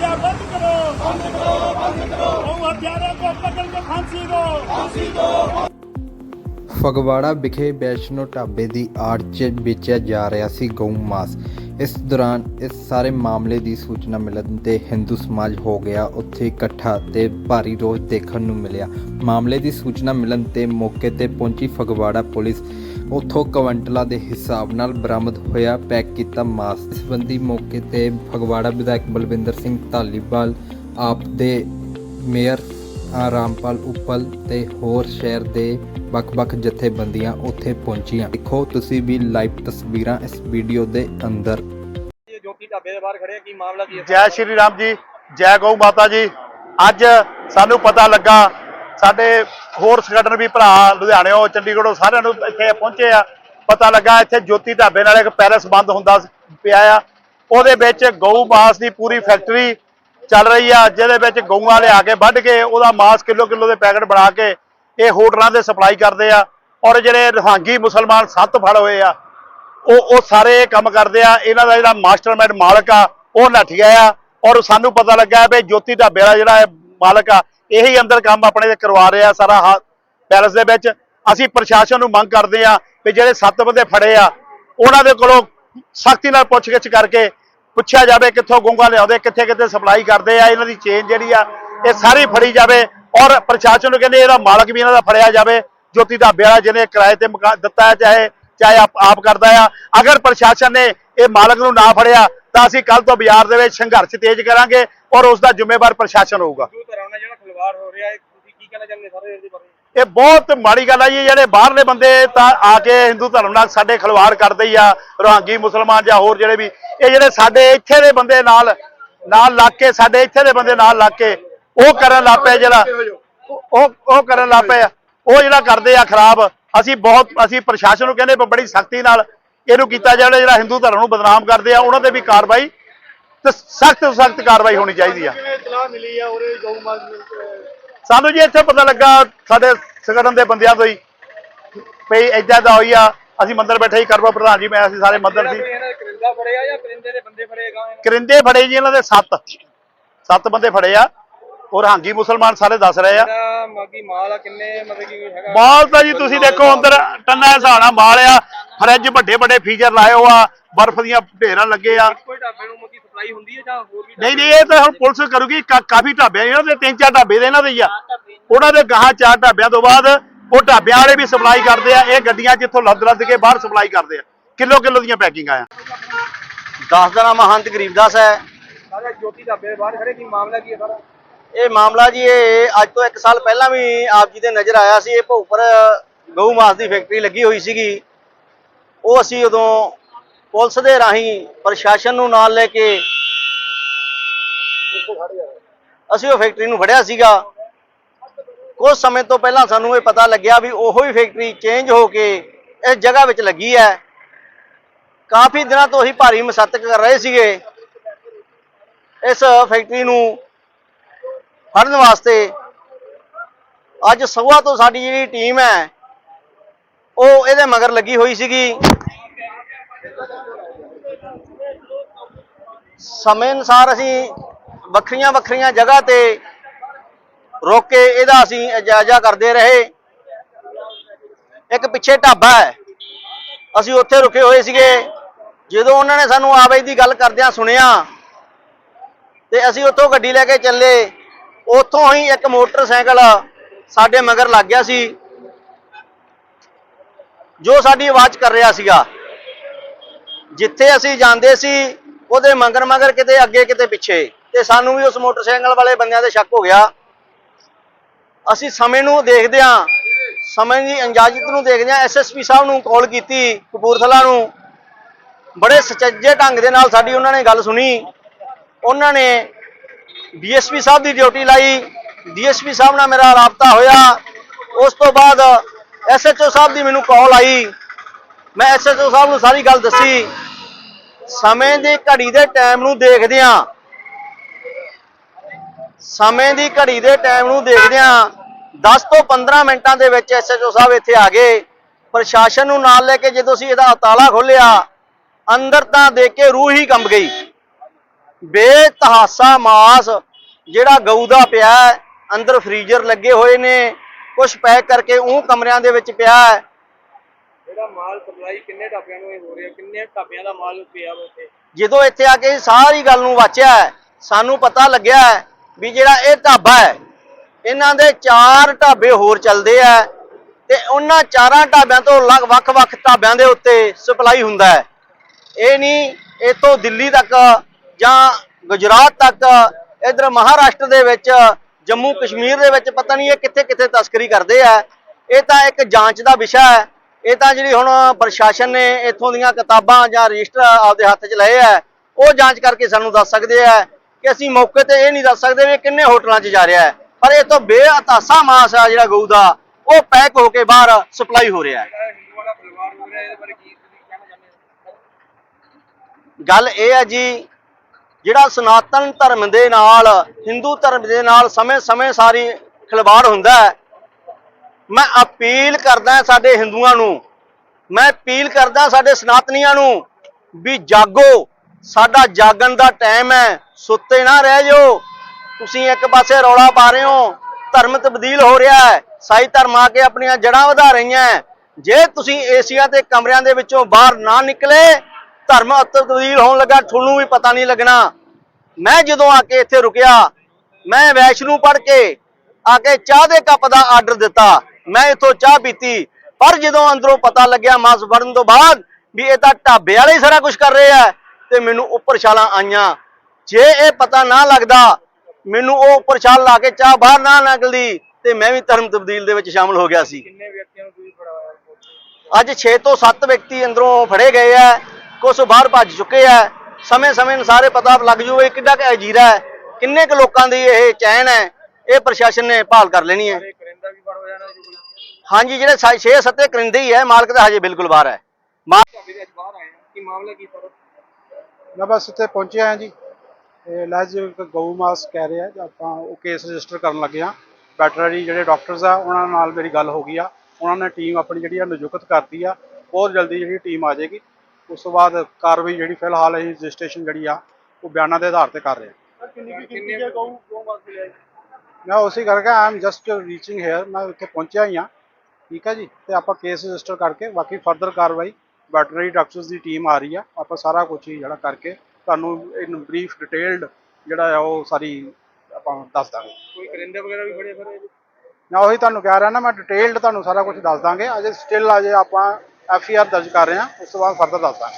हत्या बंद करो बंद करो बंद करो गौ हत्यारों को पकड़ के फांसी दो फांसी दो ਫਗਵਾੜਾ ਵਿਖੇ ਵੈਸ਼ਨੋ ਢਾਬੇ ਦੀ ਆੜ 'ਚ ਵੇਚਿਆ ਜਾ ਰਿਹਾ ਸੀ ਗਊ ਮਾਸ ਇਸ ਦੌਰਾਨ ਇਸ ਸਾਰੇ ਮਾਮਲੇ ਦੀ ਸੂਚਨਾ ਮਿਲਣ ਤੇ ਹਿੰਦੂ ਸਮਾਜ ਹੋ ਗਿਆ ਉੱਥੇ ਇਕੱਠਾ ਤੇ ਭਾਰੀ ਰੋਸ ਦੇਖਣ ਨੂੰ ਮਿਲਿਆ ਮਾਮਲੇ ਦੀ ਸੂਚਨਾ ਮਿਲਣ ਤੇ ਮੌਕੇ ਤੇ ਪਹੁੰਚੀ ਫਗਵਾੜਾ ਪੁਲਿਸ ਉੱਥੋਂ ਕਵੰਟਲਾਂ ਦੇ ਹਿਸਾਬ ਨਾਲ ਬਰਾਮਦ ਹੋਇਆ ਪੈਕ ਕੀਤਾ ਮਾਸ ਸੰਬੰਧੀ ਮੌਕੇ ਤੇ ਫਗਵਾੜਾ ਵਿਧਾਇਕ ਬਲਵਿੰਦਰ ਸਿੰਘ ਧਾਲੀਵਾਲ ਆਪ ਦੇ ਮੇਅਰ ਰਾਮਪਾਲ ਉੱਪਲ ਤੇ ਹੋਰ ਸ਼ਹਿਰ ਦੇ ਵੱਖ-ਵੱਖ ਜਥੇਬੰਦੀਆਂ ਉੱਥੇ ਪਹੁੰਚੀਆਂ। ਦੇਖੋ ਤੁਸੀਂ ਵੀ ਲਾਈਵ ਤਸਵੀਰਾਂ ਇਸ ਵੀਡੀਓ ਦੇ ਅੰਦਰ। ਇਹ ਜੋਤੀ ਢਾਬੇ ਦੇ ਬਾਹਰ ਖੜੇ ਆ ਕੀ ਮਾਮਲਾ ਕੀ ਹੈ? ਜੈ ਸ਼੍ਰੀ ਰਾਮ ਜੀ ਜੈ ਗਊ ਮਾਤਾ ਜੀ। ਅੱਜ ਸਾਨੂੰ ਪਤਾ ਲੱਗਾ ਸਾਡੇ ਹੋਰ ਸੰਗਠਨ ਵੀ ਭਰਾ ਲੁਧਿਆਣਿਓਂ ਚੰਡੀਗੜ੍ਹੋਂ ਸਾਰਿਆਂ ਨੂੰ ਇੱਥੇ ਪਹੁੰਚੇ ਆ। ਪਤਾ ਲੱਗਾ ਇੱਥੇ ਜੋਤੀ ਢਾਬੇ ਨਾਲ ਇੱਕ ਪੈਰਸ ਬੰਦ ਹੁੰਦਾ ਪਿਆ ਆ। ਉਹਦੇ ਵਿੱਚ ਗਊ ਮਾਸ ਦੀ ਪੂਰੀ ਫੈਕਟਰੀ ਚੱਲ ਰਹੀ ਆ, ਜਿਹਦੇ ਵਿੱਚ ਗਊਆਂ ਲਿਆ ਕੇ ਵੱਢ ਕੇ ਉਹਦਾ ਮਾਸ ਕਿਲੋ ਕਿਲੋ ਦੇ ਪੈਕਟ ਬਣਾ ਕੇ ਇਹ ਹੋਟਲਾਂ ਦੇ ਸਪਲਾਈ ਕਰਦੇ ਆ। ਔਰ ਜਿਹੜੇ ਰਹਾਂਗੀ ਮੁਸਲਮਾਨ ਸੱਤ ਫੜ ਹੋਏ ਆ, ਉਹ ਉਹ ਸਾਰੇ ਇਹ ਕੰਮ ਕਰਦੇ ਆ। ਇਹਨਾਂ ਦਾ ਜਿਹੜਾ ਮਾਸਟਰਮਾਈਂਡ ਮਾਲਕ ਆ, ਉਹ ਨੱਠ ਗਿਆ ਆ। ਔਰ ਸਾਨੂੰ ਪਤਾ ਲੱਗਾ ਵੀ ਜੋਤੀ ਢਾਬੇ ਦਾ ਜਿਹੜਾ ਇਹ ਮਾਲਕ ਆ ਇਹੀ ਅੰਦਰ ਕੰਮ ਆਪਣੇ ਤੇ ਕਰਵਾ ਰਿਹਾ ਸਾਰਾ ਹਾ- ਪੈਲਸ ਦੇ ਵਿੱਚ। ਅਸੀਂ ਪ੍ਰਸ਼ਾਸਨ ਨੂੰ ਮੰਗ ਕਰਦੇ ਆ ਵੀ ਜਿਹੜੇ ਸੱਤ ਬੰਦੇ ਫੜੇ ਆ, ਉਹਨਾਂ ਦੇ ਕੋਲੋਂ ਸਖਤੀ ਨਾਲ ਪੁੱਛਗਿੱਛ ਕਰਕੇ ਪੁੱਛਿਆ ਜਾਵੇ ਕਿੱਥੋਂ ਗੁੰਗਾ ਲਿਆਉਂਦੇ, ਕਿੱਥੇ ਕਿੱਥੇ ਸਪਲਾਈ ਕਰਦੇ ਆ, ਇਹਨਾਂ ਦੀ ਚੇਨ ਜਿਹੜੀ ਆ, ਇਹ ਸਾਰੀ ਫੜੀ ਜਾਵੇ ਔਰ ਪ੍ਰਸ਼ਾਸਨ ਨੂੰ ਕਹਿੰਦੇ ਇਹਦਾ ਮਾਲਕ ਵੀ ਇਹਨਾਂ ਦਾ ਫੜਿਆ ਜਾਵੇ, ਜੋਤੀ ਢਾਬੇ ਵਾਲਾ ਜਿਹਨੇ ਕਿਰਾਏ ਤੇ ਮਕਾਨ ਦਿੱਤਾ ਹੈ, ਚਾਹੇ ਚਾਹੇ ਆਪ ਆਪ ਕਰਦਾ ਆ। ਅਗਰ ਪ੍ਰਸ਼ਾਸਨ ਨੇ ਇਹ ਮਾਲਕ ਨੂੰ ਨਾ ਫੜਿਆ, ਤਾਂ ਅਸੀਂ ਕੱਲ ਤੋਂ ਬਾਜ਼ਾਰ ਦੇ ਵਿੱਚ ਸੰਘਰਸ਼ ਤੇਜ਼ ਕਰਾਂਗੇ ਔਰ ਉਸ ਦਾ ਜ਼ਿੰਮੇਵਾਰ ਪ੍ਰਸ਼ਾਸਨ ਹੋਊਗਾ। ਹਿੰਦੂ ਹੋ ਰਿਹਾ ਹੈ, ਤੁਸੀਂ ਕੀ ਕਹਿਣਾ ਚਾਹੁੰਦੇ ਸਾਰੇ ਇਹਦੇ ਬਾਰੇ? ਇਹ ਬਹੁਤ ਮਾੜੀ ਗੱਲ ਆ ਜੀ, ਜਿਹੜੇ ਬਾਹਰਲੇ ਬੰਦੇ ਤਾਂ ਆ ਕੇ ਹਿੰਦੂ ਧਰਮ ਨਾਲ ਸਾਡੇ ਖਿਲਵਾੜ ਕਰਦੇ ਹੀ ਆ ਰੋਹਾਂਗੀ ਮੁਸਲਮਾਨ ਜਾਂ ਹੋਰ ਜਿਹੜੇ ਵੀ, ਇਹ ਜਿਹੜੇ ਸਾਡੇ ਇੱਥੇ ਦੇ ਬੰਦੇ ਨਾਲ ਨਾਲ ਲੱਗ ਕੇ, ਸਾਡੇ ਇੱਥੇ ਦੇ ਬੰਦੇ ਨਾਲ ਲੱਗ ਕੇ, ਉਹ ਕਰਨ ਲੱਗ ਪਏ ਜਿਹੜਾ, ਉਹ ਉਹ ਕਰਨ ਲੱਗ ਪਏ ਆ। ਉਹ ਜਿਹੜਾ ਕਰਦੇ ਆ ਖਰਾਬ, ਅਸੀਂ ਬਹੁਤ, ਅਸੀਂ ਪ੍ਰਸ਼ਾਸਨ ਨੂੰ ਕਹਿੰਦੇ ਬੜੀ ਸਖਤੀ ਨਾਲ ਇਹਨੂੰ ਕੀਤਾ ਜਾਵੇ, ਜਿਹੜਾ ਹਿੰਦੂ ਧਰਮ ਨੂੰ ਬਦਨਾਮ ਕਰਦੇ ਆ, ਉਹਨਾਂ ਤੇ ਵੀ ਕਾਰਵਾਈ, ਤੇ ਸਖਤ ਤੋਂ ਸਖਤ ਕਾਰਵਾਈ ਹੋਣੀ ਚਾਹੀਦੀ ਆ। ਇਤਲਾਹ ਮਿਲੀ ਆ ਉਹਦੇ ਗਊ ਮਾਸ ਸਾਨੂੰ ਜੀ ਇੱਥੇ ਪਤਾ ਲੱਗਾ ਸਾਡੇ ਸੰਗਠਨ ਦੇ ਬੰਦਿਆਂ ਤੋਂ ਹੀ ਵੀ ਏਦਾਂ ਦਾ ਹੋਈ ਆ ਅਸੀਂ ਮੰਦਰ ਬੈਠੇ ਹੀ ਕਰਵਾ ਪ੍ਰਧਾਨ ਜੀ ਮੈਂ ਅਸੀਂ ਸਾਰੇ ਮੰਦਰ ਸੀ। ਕਰਿੰਦਾ ਫੜੇ ਆ ਜਾਂ ਕਰਿੰਦੇ ਦੇ ਬੰਦੇ ਫੜੇ ਗਾ ਕਰਿੰਦੇ ਫੜੇ ਜੀ ਇਹਨਾਂ ਦੇ ਸੱਤ। ਸੱਤ ਬੰਦੇ ਫੜੇ ਆ। ਔਰ ਹਾਂਗੀ ਮੁਸਲਮਾਨ ਸਾਰੇ ਦੱਸ ਰਹੇ ਆ। ਮਾਲ ਆ ਕਿੰਨੇ ਮਤਲਬ ਕਿ ਹੈਗਾ? ਮਾਲ ਤਾਂ ਜੀ ਤੁਸੀਂ ਦੇਖੋ ਅੰਦਰ ਟੰਨਾ ਹਿਸਾਣਾ ਮਾਲ ਆ। ਫਰਿੱਜ ਵੱਡੇ ਵੱਡੇ ਫੀਚਰ ਲਾਏ ਹੋ ਆ ਬਰਫ਼ ਦੀਆਂ ਢੇਰਾਂ ਲੱਗੇ ਆ। ਕੋਈ ਢਾਬੇ ਨੂੰ ਮੋਦੀ ਸਪਲਾਈ ਹੁੰਦੀ ਹੈ ਜਾਂ ਹੋਰ ਵੀ ਨਹੀਂ ਨਹੀਂ ਇਹ ਤਾਂ ਹੁਣ ਪੁਲਿਸ ਕਰੂਗੀ ਕਾ- ਕਾਫੀ ਢਾਬੇ ਆ ਇਹਨਾਂ ਦੇ ਤਿੰਨ ਚਾਰ ਢਾਬੇ ਦੇ ਇਹਨਾਂ ਦੇ ਹੀ ਆ। ਉਹਨਾਂ ਦੇ ਗਾਹਾਂ ਚਾਰ ਢਾਬਿਆਂ ਤੋਂ ਬਾਅਦ ਉਹ ਢਾਬਿਆਂ ਵਾਲੇ ਵੀ ਸਪਲਾਈ ਕਰਦੇ ਆ ਇਹ ਗੱਡੀਆਂ ਜਿੱਥੋਂ ਲੱਦ ਲੱਦ ਕੇ ਬਾਹਰ ਸਪਲਾਈ ਕਰਦੇ ਆ। ਕਿਲੋ ਕਿਲੋ ਦੀਆਂ ਪੈਕਿੰਗਾਂ ਆ। ਦਸ ਦਾ ਨਾਮ ਮਹੰਤ ਗਰੀਬਦਾਸ ਹੈ। ਸਾਰੇ ਜੋਤੀ ਢਾਬੇ ਦੇ ਬਾਹਰ ਖੜੇ ਕੀ ਮਾਮਲਾ ਕੀ ਹੈ ਸਾਰਾ? ਇਹ ਮਾਮਲਾ ਜੀ ਇਹ ਅੱਜ ਤੋਂ 1 ਸਾਲ ਪਹਿਲਾਂ ਵੀ ਆਪ ਜੀ ਦੇ ਨਜ਼ਰ ਆਇਆ ਸੀ ਇਹ ਭੋਪਰ ਗਊ ਮਾਸ ਦੀ ਫੈਕਟਰੀ ਲੱਗੀ ਹੋਈ ਸੀਗੀ। ਉਹ ਅਸੀਂ ਉਦੋਂ ਪੁਲਿਸ ਦੇ ਰਾਹੀਂ ਪ੍ਰਸ਼ਾਸਨ ਨੂੰ ਨਾਲ ਲੈ ਕੇ ਅਸੀਂ ਉਹ ਫੈਕਟਰੀ ਨੂੰ ਫੜਿਆ ਸੀਗਾ। ਕੁਝ ਸਮੇਂ ਤੋਂ ਪਹਿਲਾਂ ਸਾਨੂੰ ਇਹ ਪਤਾ ਲੱਗਿਆ ਵੀ ਉਹੋ ਹੀ ਫੈਕਟਰੀ ਚੇਂਜ ਹੋ ਕੇ ਇਸ ਜਗ੍ਹਾ ਵਿੱਚ ਲੱਗੀ ਹੈ। ਕਾਫੀ ਦਿਨਾਂ ਤੋਂ ਅਸੀਂ ਭਾਰੀ ਮਸੱਤ ਕਰ ਰਹੇ ਸੀਗੇ ਇਸ ਫੈਕਟਰੀ ਨੂੰ ਫੜਨ ਵਾਸਤੇ। ਅੱਜ ਸਵੇਰ ਤੋਂ ਸਾਡੀ ਜਿਹੜੀ ਟੀਮ ਹੈ ਉਹ ਇਹਦੇ ਮਗਰ ਲੱਗੀ ਹੋਈ ਸੀਗੀ। ਸਮੇਂ ਅਨੁਸਾਰ ਅਸੀਂ ਵੱਖਰੀਆਂ ਵੱਖਰੀਆਂ ਜਗ੍ਹਾ ਤੇ ਰੋਕ ਕੇ ਇਹਦਾ ਅਸੀਂ ਜਾਇਜ਼ਾ ਕਰਦੇ ਰਹੇ। ਇੱਕ ਪਿੱਛੇ ਢਾਬਾ ਹੈ। ਅਸੀਂ ਉੱਥੇ ਰੁਕੇ ਹੋਏ ਸੀਗੇ। ਜਦੋਂ ਉਹਨਾਂ ਨੇ ਸਾਨੂੰ ਆਵਾਜ਼ ਦੀ ਗੱਲ ਕਰਦਿਆਂ ਸੁਣਿਆ, ਤੇ ਅਸੀਂ ਉੱਥੋਂ ਗੱਡੀ ਲੈ ਕੇ ਚੱਲੇ। ਉੱਥੋਂ ਹੀ ਇੱਕ ਮੋਟਰਸਾਈਕਲ ਸਾਡੇ ਮਗਰ ਲੱਗ ਗਿਆ ਸੀ। ਜੋ ਸਾਡੀ ਆਵਾਜ਼ ਕਰ ਰਿਹਾ ਸੀਗਾ। ਜਿੱਥੇ ਅਸੀਂ ਜਾਂਦੇ ਸੀ, ਉਹਦੇ ਮਗਰ ਮਗਰ ਕਿਤੇ ਅੱਗੇ ਕਿਤੇ ਪਿੱਛੇ। ਤੇ ਸਾਨੂੰ ਵੀ ਉਸ ਮੋਟਰਸਾਈਕਲ ਵਾਲੇ ਬੰਦਿਆਂ ਤੇ ਸ਼ੱਕ ਹੋ ਗਿਆ। ਅਸੀਂ ਸਮੇਂ ਨੂੰ ਦੇਖਦਿਆਂ ਸਮੇਂ ਦੀ ਅੰਜਾਜ਼ਤ ਨੂੰ ਦੇਖਦਿਆਂ ਐਸਐਸਪੀ ਸਾਹਿਬ ਨੂੰ ਕਾਲ ਕੀਤੀ, ਕਪੂਰਥਲਾ ਨੂੰ। ਬੜੇ ਸੁਚੱਜੇ ਢੰਗ ਦੇ ਨਾਲ ਸਾਡੀ ਉਹਨਾਂ ਨੇ ਗੱਲ ਸੁਣੀ। ਉਹਨਾਂ ਨੇ ਡੀਐਸਪੀ ਸਾਹਿਬ ਦੀ ਡਿਊਟੀ ਲਾਈ। ਡੀਐਸਪੀ ਸਾਹਿਬ ਨਾਲ ਮੇਰਾ ਰਾਬਤਾ ਹੋਇਆ। ਉਸ ਤੋਂ ਬਾਅਦ ਐਸਐਚਓ ਸਾਹਿਬ ਦੀ ਮੈਨੂੰ ਕਾਲ ਆਈ। ਮੈਂ ਐਸਐਚਓ ਸਾਹਿਬ ਨੂੰ ਸਾਰੀ ਗੱਲ ਦੱਸੀ। ਸਮੇਂ ਦੀ ਘੜੀ ਦੇ ਟਾਈਮ ਨੂੰ ਦੇਖਦਿਆਂ ਸਮੇਂ ਦੀ ਘੜੀ ਦੇ ਟਾਈਮ ਨੂੰ ਦੇਖਦਿਆਂ 10 ਤੋਂ 15 ਮਿੰਟਾਂ ਦੇ ਵਿੱਚ ਐਸਐਚਓ ਸਾਹਿਬ ਇੱਥੇ ਆ ਗਏ। ਪ੍ਰਸ਼ਾਸਨ ਨੂੰ ਨਾਲ ਲੈ ਕੇ ਜਦੋਂ ਅਸੀਂ ਇਹਦਾ ਤਾਲਾ ਖੋਲਿਆ ਅੰਦਰ ਤਾਂ ਦੇਖ ਕੇ ਰੂਹ ਹੀ ਕੰਬ ਗਈ। ਬੇਤਹਾਸਾ ਮਾਸ ਜਿਹੜਾ ਗਊ ਦਾ ਪਿਆ ਅੰਦਰ ਫ੍ਰੀਜ਼ਰ ਲੱਗੇ ਹੋਏ ਨੇ। ਕੁਝ ਪੈਕ ਕਰਕੇ ਉਹ ਕਮਰਿਆਂ ਦੇ ਵਿੱਚ ਪਿਆ ਹੈ। ਜਿਹੜਾ ਮਾਲ ਸਪਲਾਈ ਕਿੰਨੇ ਢਾਬਿਆਂ ਨੂੰ ਇਹ ਹੋ ਰਿਹਾ? ਕਿੰਨੇ ਢਾਬਿਆਂ ਦਾ ਮਾਲ ਪਿਆ ਵਾ ਉੱਥੇ ਜਦੋਂ ਇੱਥੇ ਆ ਕੇ ਸਾਰੀ ਗੱਲ ਨੂੰ ਵਾਚਿਆ ਹੈ, ਸਾਨੂੰ ਪਤਾ ਲੱਗਿਆ ਹੈ ਵੀ ਜਿਹੜਾ ਇਹ ਢਾਬਾ ਹੈ ਇਹਨਾਂ ਦੇ ਚਾਰ ਢਾਬੇ ਹੋਰ ਚੱਲਦੇ ਆ ਤੇ ਉਹਨਾਂ ਚਾਰਾਂ ਢਾਬਿਆਂ ਤੋਂ ਅਲੱਗ ਵੱਖ-ਵੱਖ ਢਾਬਿਆਂ ਦੇ ਉੱਤੇ ਸਪਲਾਈ ਹੁੰਦਾ ਹੈ। ਇਹ ਨਹੀਂ ਇਥੋਂ ਦਿੱਲੀ ਤੱਕ ਜਾਂ ਗੁਜਰਾਤ ਤੱਕ ਇਧਰ ਮਹਾਰਾਸ਼ਟਰ ਦੇ ਵਿੱਚ ਜੰਮੂ ਕਸ਼ਮੀਰ ਦੇ ਵਿੱਚ ਪਤਾ ਨਹੀਂ ਇਹ ਕਿੱਥੇ ਕਿੱਥੇ ਤਸਕਰੀ ਕਰਦੇ ਆ। ਇਹ ਤਾਂ ਇੱਕ ਜਾਂਚ ਦਾ ਵਿਸ਼ਾ ਹੈ। ਇਹ ਤਾਂ ਜਿਹੜੀ ਹੁਣ ਪ੍ਰਸ਼ਾਸਨ ਨੇ ਇੱਥੋਂ ਦੀਆਂ ਕਿਤਾਬਾਂ ਜਾਂ ਰਜਿਸਟਰ ਆਪਦੇ ਹੱਥ 'ਚ ਲਏ ਆ, ਉਹ ਜਾਂਚ ਕਰਕੇ ਸਾਨੂੰ ਦੱਸ ਸਕਦੇ ਆ ਕਿ ਅਸੀਂ ਮੌਕੇ ਤੇ ਇਹ ਨਹੀਂ ਦੱਸ ਸਕਦੇ ਵੀ ਕਿੰਨੇ ਹੋਟਲਾਂ 'ਚ ਜਾ ਰਿਹਾ ਹੈ। ਪਰ ਇਹ ਤੋਂ ਬੇਅਤਾਸਾ ਮਾਸ ਆ ਜਿਹੜਾ ਗਊ ਦਾ, ਉਹ ਪੈਕ ਹੋ ਕੇ ਬਾਹਰ ਸਪਲਾਈ ਹੋ ਰਿਹਾ ਹੈ। ਗੱਲ ਇਹ ਹੈ ਜੀ ਜਿਹੜਾ ਸਨਾਤਨ ਧਰਮ ਦੇ ਨਾਲ, ਹਿੰਦੂ ਧਰਮ ਦੇ ਨਾਲ ਸਮੇਂ-ਸਮੇਂ ਸਾਰੀ ਖਿਲਵਾੜ ਹੁੰਦਾ ਹੈ, ਮੈਂ ਅਪੀਲ ਕਰਦਾ ਸਾਡੇ ਹਿੰਦੂਆਂ ਨੂੰ, ਮੈਂ ਅਪੀਲ ਕਰਦਾ ਸਾਡੇ ਸਨਾਤਨੀਆਂ ਨੂੰ ਵੀ ਜਾਗੋ, ਸਾਡਾ ਜਾਗਣ ਦਾ ਟਾਈਮ ਹੈ, ਸੁੱਤੇ ਨਾ ਰਹਿ ਜਾਓ, ਤੁਸੀਂ ਇੱਕ ਪਾਸੇ ਰੌਲਾ ਪਾ ਰਹੇ ਹੋ, ਧਰਮ ਤਬਦੀਲ ਹੋ ਰਿਹਾ ਹੈ, ਸਾਈ ਧਰਮ ਆ ਕੇ ਆਪਣੀਆਂ ਜੜਾਂ ਵਧਾ ਰਹੀਆਂ ਜੇ ਤੁਸੀਂ ਏਸੀਆ ਤੇ ਕਮਰਿਆਂ ਦੇ ਵਿੱਚੋਂ ਬਾਹਰ ਨਾ ਨਿਕਲੇ ਧਰਮ ਤਬਦੀਲ ਹੋਣ ਲੱਗਾ ਤੁਹਾਨੂੰ ਵੀ ਪਤਾ ਨਹੀਂ ਲੱਗਣਾ। ਮੈਂ ਜਦੋਂ ਆ ਕੇ ਇੱਥੇ ਰੁਕਿਆ ਮੈਂ ਵੈਸ਼ਨੂ ਪੜ ਕੇ ਆ ਕੇ ਚਾਹ ਦੇ ਕੱਪ ਦਾ ਆਰਡਰ ਦਿੱਤਾ। ਮੈਂ ਇੱਥੋਂ ਚਾਹ ਪੀਤੀ ਪਰ ਜਦੋਂ ਅੰਦਰੋਂ ਪਤਾ ਲੱਗਿਆ ਮਾਸ ਫੜਨ ਤੋਂ ਬਾਅਦ ਵੀ ਇਹ ਤਾਂ ਢਾਬੇ ਵਾਲੇ ਸਾਰਾ ਕੁਝ ਕਰ ਰਹੇ ਆ ਤੇ ਮੈਨੂੰ ਉੱਪਰ ਛਾਲਾਂ ਆਈਆਂ। ਜੇ ਇਹ ਪਤਾ ਨਾ ਲੱਗਦਾ ਮੈਨੂੰ ਉਹ ਉੱਪਰ ਛਾਲ ਲਾ ਕੇ ਚਾਹ ਬਾਹਰ ਨਾ ਨਿਕਲਦੀ ਤੇ ਮੈਂ ਵੀ ਧਰਮ ਤਬਦੀਲ ਦੇ ਵਿੱਚ ਸ਼ਾਮਲ ਹੋ ਗਿਆ ਸੀ। ਕਿੰਨੇ ਵਿਅਕਤੀਆਂ ਨੂੰ ਤੁਸੀਂ ਫੜਾਇਆ? ਅੱਜ 6 ਤੋਂ 7 ਵਿਅਕਤੀ ਅੰਦਰੋਂ ਫੜੇ ਗਏ ਆ। ਕੁਝ ਬਾਹਰ ਭੱਜ ਚੁੱਕੇ ਆ। ਸਮੇਂ-ਸਮੇਂ ਨੂੰ ਸਾਰੇ ਪਤਾ ਲੱਗ ਜੂ ਕਿੱਡਾ ਕੁ ਅਜੀਰਾ ਹੈ। ਕਿੰਨੇ ਕੁ ਲੋਕਾਂ ਦੀ ਇਹ ਚੈਨ ਹੈ। ਇਹ ਪ੍ਰਸ਼ਾਸਨ ਨੇ ਭਾਲ ਕਰ ਲੈਣੀ ਹੈ। ਹਾਂਜੀ, ਜਿਹੜੇ 6-7 ਕਰਿੰਦੇ ਹੀ ਹੈ, ਮਾਲਕ ਤਾਂ ਹਜੇ ਬਿਲਕੁਲ ਬਾਹਰ ਹੈ। ਮਾਮਲਾ ਕੀ ਸਰ ਮੈਂ ਬਸ ਇੱਥੇ ਪਹੁੰਚਿਆ ਹਾਂ ਜੀ। ਤੇ ਲੈਜ ਗਊ ਮਾਸ ਕਹਿ ਰਿਹਾ ਆਪਾਂ ਉਹ ਕੇਸ ਰਜਿਸਟਰ ਕਰਨ ਲੱਗੇ ਆ ਵੈਟਰਨਰੀ ਜਿਹੜੇ ਡਾਕਟਰਸ ਆ, ਉਹਨਾਂ ਨਾਲ ਮੇਰੀ ਗੱਲ ਹੋ ਗਈ ਆ। ਉਹਨਾਂ ਨੇ ਟੀਮ ਆਪਣੀ ਜਿਹੜੀ ਆ, ਨਿਯੁਕਤ ਕਰਤੀ ਆ। ਬਹੁਤ ਜਲਦੀ ਜਿਹੜੀ ਟੀਮ ਆ ਜਾਏਗੀ। ਉਸ ਤੋਂ ਬਾਅਦ ਕਾਰਵਾਈ ਜਿਹੜੀ ਫਿਲਹਾਲ ਅਸੀਂ ਰਜਿਸਟ੍ਰੇਸ਼ਨ ਜਿਹੜੀ ਆ ਉਹ ਬਿਆਨਾਂ ਦੇ ਆਧਾਰ ਤੇ ਕਰ ਰਹੇ ਹਾਂ ਕਿੰਨੀ ਕਿੰਨੀ ਗਊ ਗਊ ਮਾਸ ਮਿਲਿਆ ਜੀ ਮੈਂ ਉਸੇ ਕਰਕੇ I am just reaching here ਮੈਂ ਇੱਥੇ ਪਹੁੰਚਿਆ ਹੀ ਆ। ਠੀਕ ਹੈ ਜੀ? ਤੇ ਆਪਾਂ ਕੇਸ ਰਜਿਸਟਰ ਕਰਕੇ ਬਾਕੀ ਫਰਦਰ ਕਾਰਵਾਈ ਵੈਟਰਨਰੀ ਡਾਕਟਰਸ ਦੀ ਟੀਮ ਆ ਰਹੀ ਆ ਆਪਾਂ ਸਾਰਾ ਕੁਝ ਹੀ ਜਿਹੜਾ ਕਰਕੇ ਤੁਹਾਨੂੰ ਇਨ ਬਰੀਫ ਡਿਟੇਲਡ ਜਿਹੜਾ ਆ ਉਹ ਸਾਰੀ ਆਪਾਂ ਦੱਸ ਦਾਂਗੇ। ਕੋਈ ਕਰਿੰਦੇ ਵਗੈਰਾ ਵੀ ਫੜੇ ਫਿਰ ਮੈਂ ਉਹੀ ਤੁਹਾਨੂੰ ਕਹਿ ਰਿਹਾ ਨਾ ਮੈਂ ਡਿਟੇਲਡ ਤੁਹਾਨੂੰ ਸਾਰਾ ਕੁਝ ਦੱਸ ਦਾਂਗੇ। ਅਜੇ ਸਟਿਲ ਅਜੇ ਆਪਾਂ ਐਫ ਆਈ ਆਰ ਦਰਜ ਕਰ ਰਹੇ ਹਾਂ ਉਸ ਤੋਂ ਬਾਅਦ ਫਰਦਰ ਦੱਸਦਾ